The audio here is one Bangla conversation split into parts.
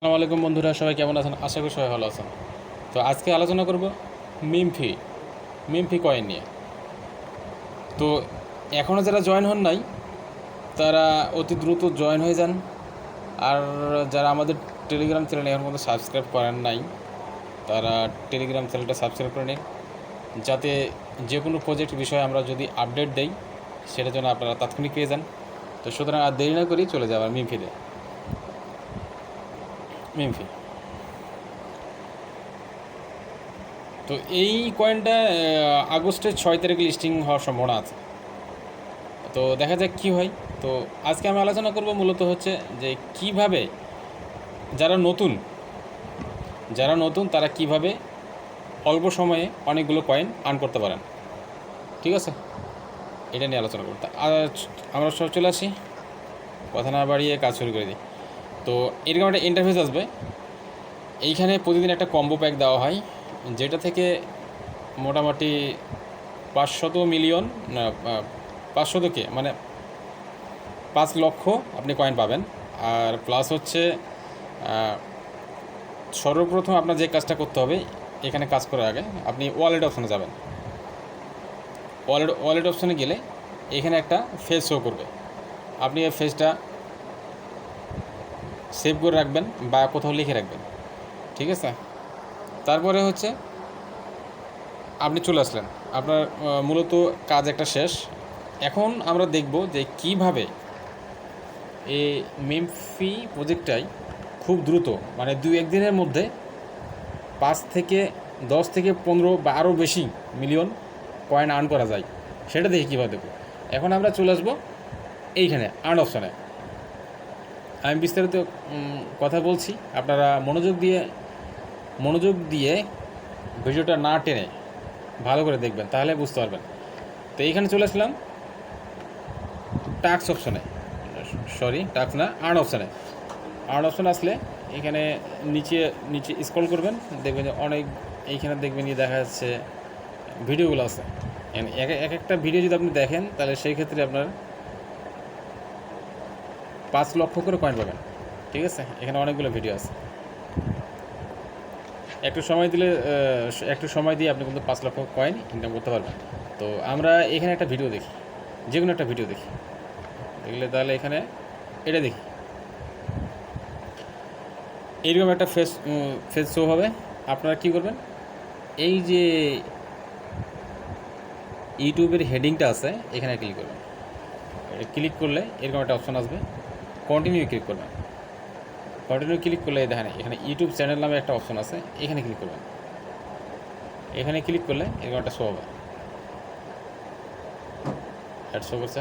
আসসালামু আলাইকুম বন্ধুরা, সবাই কেমন আছেন? আশা করি সবাই ভালো আছেন। তো আজকে আলোচনা করব মিমফি মিমফি কয়েন নিয়ে। তো এখনও যারা জয়েন হন নাই, তারা অতি দ্রুত জয়েন হয়ে যান। আর যারা আমাদের টেলিগ্রাম চ্যানেল এখন পর্যন্ত সাবস্ক্রাইব করেন নাই, তারা টেলিগ্রাম চ্যানেলটা সাবস্ক্রাইব করে নিন। যাতে যে কোনো প্রজেক্ট বিষয়ে আমরা যদি আপডেট দেই, সেটার জন্য আপনারা তাৎক্ষণিক পেয়ে যান। তো সুতরাং আর দেরি না করেই চলে যাবার মিমফিতে। মিমফি তো এই কয়েনটা আগস্টের ছয় তারিখ লিস্টিং হওয়ার সম্ভাবনা আছে। তো দেখা যাক কী হয়। তো আজকে আমি আলোচনা করব মূলত হচ্ছে যে কীভাবে যারা নতুন যারা নতুন তারা কীভাবে অল্প সময়ে অনেকগুলো কয়েন আর্ন করতে পারেন। ঠিক আছে? এটা নিয়ে আলোচনা করব। আমরা সব চলে আসি। কথা না বাড়িয়ে কাজ শুরু করে দিই। তো এরকম একটা ইন্টারফেস আসবে। এইখানে প্রতিদিন একটা কম্বো প্যাক দেওয়া হয় যেটা থেকে মোটামুটি পাঁচশত মিলিয়ন না আহ, পাঁচশত কে মানে পাঁচ লক্ষ আপনি কয়েন পাবেন। আর প্লাস হচ্ছে সর্বপ্রথম আপনার যে কাজটা করতে হবে এখানে কাজ করার আগে আপনি ওয়ালেট অপশনে যাবেন। ওয়ালেট ওয়ালেট অপশানে গেলে এখানে একটা ফেস শো করবে। আপনি এই ফেসটা সেভ করে রাখবেন বা কোথাও লিখে রাখবেন। ঠিক আছে? তারপরে হচ্ছে আপনি চলে আসলেন। আপনার মূলত কাজ একটা শেষ। এখন আমরা দেখব যে কীভাবে এই মেমফি প্রজেক্টটাই খুব দ্রুত মানে দুই একদিনের মধ্যে পাঁচ থেকে দশ থেকে পনেরো বা আরও বেশি মিলিয়ন কয়েন আর্ন করা যায়। সেটা দেখি কীভাবে দেখব। এখন আমরা চলে আসব এইখানে আর্ন অপশানে আমি বিস্তারিত কথা বলছি। আপনারা মনোযোগ দিয়ে মনোযোগ দিয়ে ভিডিওটা না টেনে ভালো করে দেখবেন, তাহলে বুঝতে পারবেন। তো এইখানে চলে আসলাম টাক্স অপশনে। সরি টাক্স না, আর্ন অপশানে। আর্ন অপশন আসলে এখানে নিচে নিচে স্ক্রল করবেন, দেখবেন যে অনেক এইখানে দেখবেন যে দেখা যাচ্ছে ভিডিওগুলো আছে। এক এক একটা ভিডিও যদি আপনি দেখেন, তাহলে সেই ক্ষেত্রে আপনার পাঁচ লক্ষ করে কয়েন পাবেন। ঠিক আছে? এখানে অনেকগুলো ভিডিও আছে। একটু সময় দিলে একটু সময় দিয়ে আপনি কিন্তু পাঁচ লক্ষ কয়েন ইনকাম করতে পারবেন। তো আমরা এখানে একটা ভিডিও দেখি। যে কোনো একটা ভিডিও দেখি। দেখলে তাহলে এখানে এটা দেখি। এইরকম একটা ফেস ফেস শো হবে। আপনারা কী করবেন? এই যে ইউটিউবের হেডিংটা আছে, এখানে ক্লিক করবেন। ক্লিক করলে এরকম একটা অপশন আসবে। কন্টিনিউ ক্লিক করবেন। কন্টিনিউ ক্লিক করলে দেখেন, এখানে ইউটিউব চ্যানেল নামে একটা অপশন আছে, এখানে ক্লিক করবেন। এখানে ক্লিক করলে এরকম একটা শো হবে। অ্যাড শো করছে।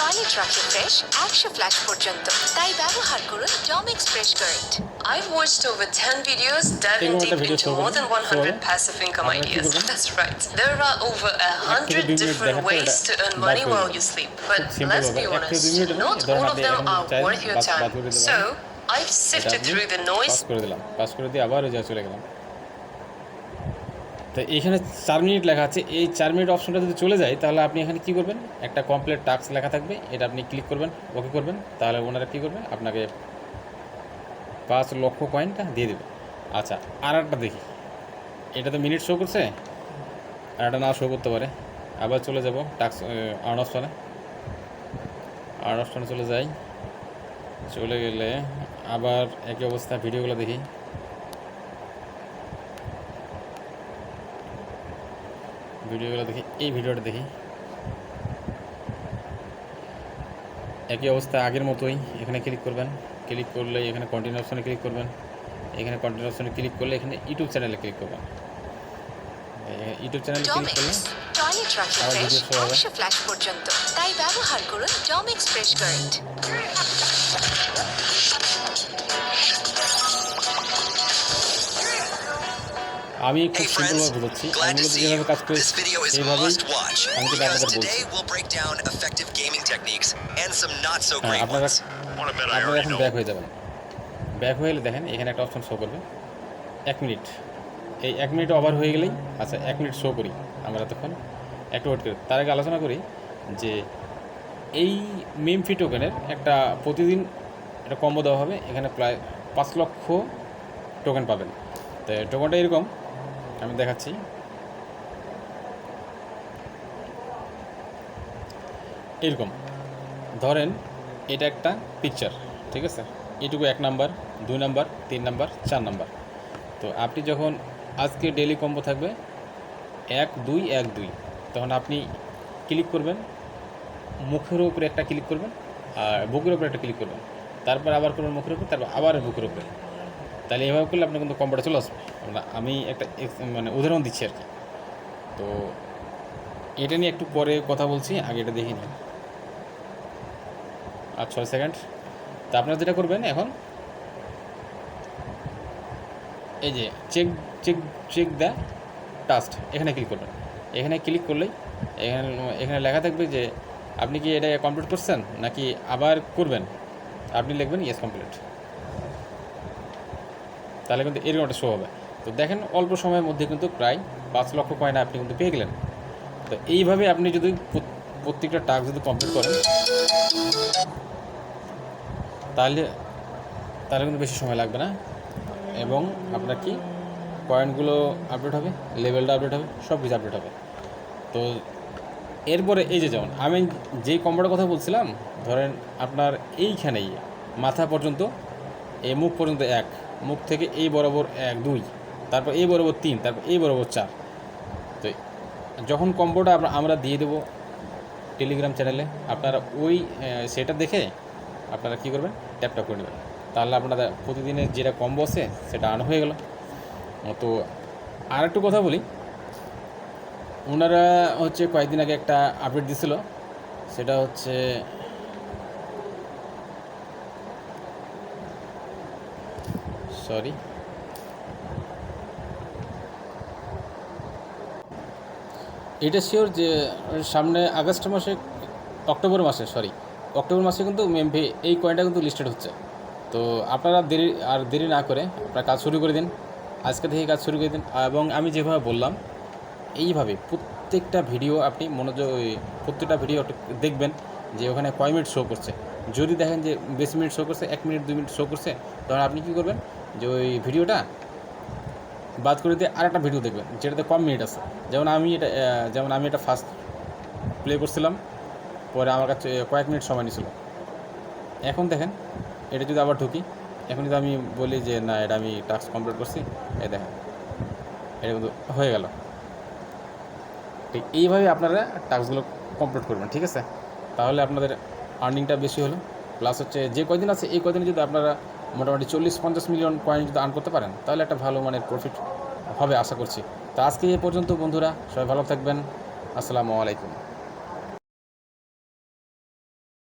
টয়লেট রাখে ফ্রেশ একশো ফ্ল্যাশ পর্যন্ত তাই ব্যবহার করুন Domex fresh current I've watched over 10 videos diving Take one deep of the videos into over. more than 100 Over. passive income Over. ideas. Over. That's right. There are over a Actually, hundred do you different have ways that- to earn that money way? while you sleep. But simple let's be over. Actually, honest, do you have not that- all of that them আপনি are চাইলে worth your বাদ- time. বাদ করে দিতে So পারেন। I've sifted আপনি through the noise তো এখানে চার মিনিট লেখা আছে। এই চার মিনিট অপশনটা যদি চলে যায়, তাহলে আপনি এখানে কী করবেন? একটা কমপ্লিট টাস্ক লেখা থাকবে। এটা আপনি ক্লিক করবেন ওকে করবেন, তাহলে ওনারা কী করবে? আপনাকে পাঁচ লক্ষ কয়েনটা দিয়ে দেবে। আচ্ছা আর একটা দেখি। এটা তো মিনিট শো করছে, আর একটা না শো করতে পারে। আবার চলে যাব টাক্স আর্ন অপশনে আর্ন অপশনে চলে যাই। চলে গেলে আবার একই অবস্থা ভিডিওগুলো দেখি। ভিডিওগুলো দেখি এই ভিডিওটা দেখি। একই অবস্থা আগের মতোই এখানে ক্লিক করবেন। ক্লিক করলে এখানে কন্টিনিউ অপশনে ক্লিক করবেন। এখানে কন্টিনিউ অপশনে ক্লিক করলে এখানে ইউটিউব চ্যানেলে ক্লিক করবেন। ইউটিউব চ্যানেলে ক্লিক করলে আবার হবে। ফ্ল্যাশ পর্যন্ত। তাই ব্যবহার করুন ডমিক্স ফ্রেশ কারেন্ট আমি খুব Hey friends, সিম্পলভাবে বোঝাচ্ছি। আমি glad to মূলত see যেভাবে কাজ করি সেইভাবেই আমি কিন্তু আপনাদের বলছি। হ্যাঁ আপনারা এখন ব্যাক হয়ে যাবেন। ব্যাক হয়ে গেলে দেখেন এখানে একটা অপশন শো করবে। এক মিনিট। এই এক মিনিট ওভার হয়ে গেলেই আচ্ছা এক মিনিট শো করি আমরা তখন। একটু ওয়েট করি। তার আগে আলোচনা করি যে এই মেমফি টোকেনের একটা প্রতিদিন একটা কম্বো দেওয়া হবে। এখানে প্রায় পাঁচ লক্ষ টোকেন পাবেন। তো টোকেনটা এরকম। আমি দেখাচ্ছি। এরকম। ধরেন এটা একটা পিকচার ঠিক আছে? এটুকু এক নাম্বার দুই নাম্বার তিন নাম্বার চার নাম্বার তো আপনি যখন আজকে ডেলি কম্বো থাকবে, এক, দুই এক, দুই। তখন আপনি ক্লিক করবেন, মুখের উপরে একটা ক্লিক করবেন আর বুকের উপরে একটা ক্লিক করবেন। তারপর আবার করবেন মুখের উপরে, তারপর আবার বুকের উপরে। তাহলে এভাবে করলে আপনার কিন্তু কম্বোটা চলে আসবে। আমি একটা মানে উদাহরণ দিচ্ছি আর কি। তো এটা নিয়ে একটু পরে কথা বলছি, আগে এটা দেখে নিন আর ছয় সেকেন্ড। তা আপনারা যেটা করবেন এখন, এই যে চেক চেক চেক দ্য টাস্ট এখানে ক্লিক করবেন। এখানে ক্লিক করলেই এখানে এখানে লেখা থাকবে যে আপনি কি এটা কমপ্লিট করছেন নাকি আবার করবেন? আপনি লিখবেন ইয়েস কমপ্লিট তাহলে কিন্তু এরকম একটা শো হবে। তো দেখেন, অল্প সময়ের মধ্যে কিন্তু প্রায় পাঁচ লক্ষ কয়েন আপনি কিন্তু পেয়ে গেলেন। তো এইভাবে আপনি যদি প্রত্যেকটা টাস্ক যদি কমপ্লিট করেন, তাহলে তাহলে কিন্তু বেশি সময় লাগবে না। এবং আপনার কি পয়েন্টগুলো আপডেট হবে লেভেলটা আপডেট হবে সব কিছু আপডেট হবে। তো এরপরে এই যে যেমন, আমি যেই কম্বোটার কথা বলছিলাম, ধরেন আপনার এইখানেই, মাথা পর্যন্ত, এই মুখ পর্যন্ত এক, মুখ থেকে এই বরাবর এক, দুই। তারপর এই বরাবর তিন, তারপর এই বরাবর চার। তো যখন কম্বোটা আমরা দিয়ে দেবো টেলিগ্রাম চ্যানেলে আপনারা ওই সেটা দেখে আপনারা কী করবেন? ট্যাপটা করে নেবেন। তাহলে আপনারা প্রতিদিনের যেটা কম্বো আছে, সেটা আন হয়ে গেল। তো আর একটু কথা বলি। ওনারা হচ্ছে কয়েকদিন আগে একটা আপডেট দিছিল। সেটা হচ্ছে সরি এটা শিওর যে, সামনে আগস্ট মাসে, অক্টোবর মাসে সরি অক্টোবর মাসে কিন্তু মেমভি এই কয়েনটা কিন্তু লিস্টেড হচ্ছে। তো আপনারা দেরি, আর দেরি না করে আপনারা কাজ শুরু করে দিন, আজকে থেকে কাজ শুরু করে দিন, এবং আমি যেভাবে বললাম, এইভাবে প্রত্যেকটা ভিডিও আপনি মনোযোগ প্রত্যেকটা ভিডিও দেখবেন যে ওখানে কয় মিনিট শো করছে। যদি দেখেন যে বেশি মিনিট শো করছে, এক মিনিট দুই মিনিট শো করছে তখন আপনি কী করবেন? যে ওই ভিডিওটা বাদ করে দিয়ে আর একটা ভিডিও দেখবেন, যেটাতে কম মিনিট আছে। যেমন আমি এটা যেমন আমি এটা ফার্স্ট প্লে করছিলাম, পরে আমার কাছে কয়েক মিনিট সময় নিয়েছিল এখন দেখেন, এটা যদি আবার ঢুকি, এখন যদি আমি বলি যে, না, এটা আমি টাস্ক কমপ্লিট করছি, এই দেখেন, এটা কিন্তু হয়ে গেল। ঠিক এইভাবে আপনারা টাস্কগুলো কমপ্লিট করবেন, ঠিক আছে? তাহলে আপনাদের আর্নিংটা বেশি হলো। প্লাস হচ্ছে, যে কয়দিন আছে, এই কয়দিনে যদি আপনারা মোটামুটি চল্লিশ পঞ্চাশ মিলিয়ন কয়েন যদি আর্ন করতে পারেন, তাহলে একটা ভালো মানের প্রফিট হবে আশা করছি। তা আজকে এই পর্যন্ত বন্ধুরা, সবাই ভালো থাকবেন। আসসালামু আলাইকুম।